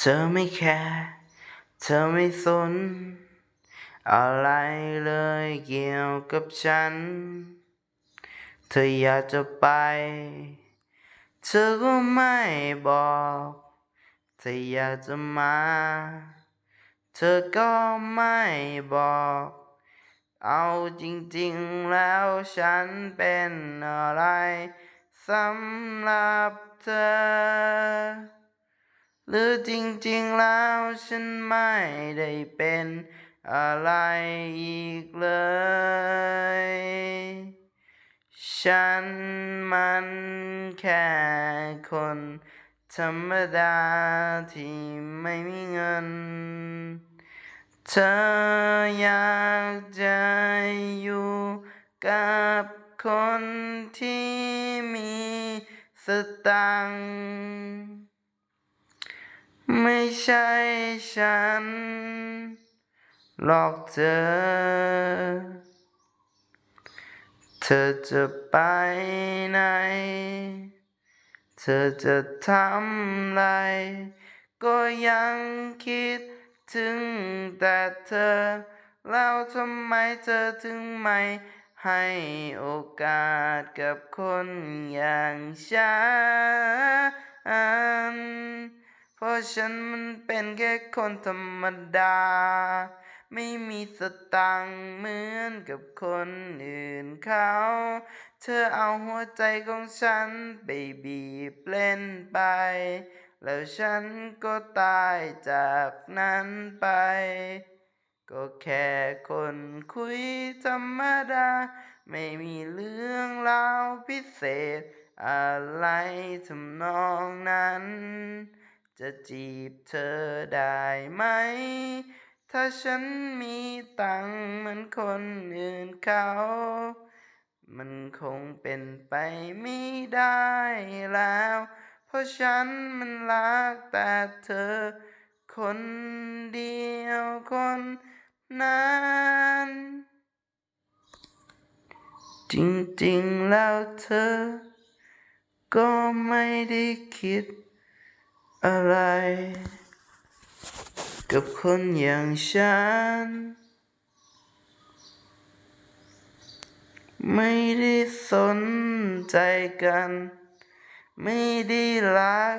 เธอไม่แคร์เธอไม่สน อะไรเลยเกี่ยวกับฉัน เธออยากจะไป เธอก็ไม่บอก เธออยากจะมา เธอก็ไม่บอก เอาจริงๆแล้วฉันเป็นอะไรสำหรับเธอ หรือจริงๆแล้วฉันไม่ได้เป็นอะไรอีกเลย ฉันมันแค่คนธรรมดาที่ไม่มีเงิน เธออยากจะอยู่กับคนที่มีสตังค์ ไม่ใช่ฉันหรอกเธอ เธอจะไปไหน เธอจะทำอะไร ก็ยังคิดถึงแต่เธอ แล้วทำไมเธอถึงไม่ให้โอกาสกับคนอย่างฉัน ฉันมันเป็นแค่คนธรรมดา ไม่มีสตังค์เหมือนกับคนอื่นเขา เธอเอาหัวใจของฉันไปบีบเล่นไป แล้วฉันก็ตายจากนั้นไป ก็แค่คนคุยธรรมดา ไม่มีเรื่องราวพิเศษอะไรทำนองนั้น จะจีบเธอได้ไหม ถ้าฉันมีตังค์เหมือนคนอื่นเขา มันคงเป็นไปไม่ได้แล้ว เพราะฉันมันรักแต่เธอ คนเดียวคนนั้นจริงๆแล้วเธอ ก็ไม่ได้คิด อะไร กับคนอย่างฉัน ไม่ได้สนใจกัน ไม่ได้รัก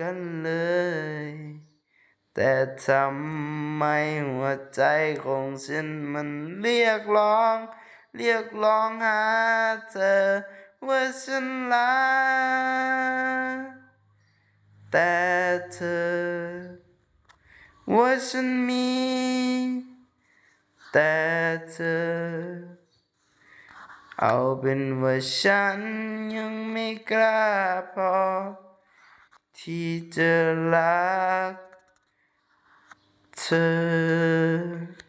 กันเลย แต่ทำไมหัวใจของฉันมันเรียกร้อง เรียกร้องหาเธอว่าฉันรัก แต่เธอ ว่าฉันมี แต่เธอ เอาเป็นว่าฉันยังไม่กล้าพอ ที่จะรัก เธอ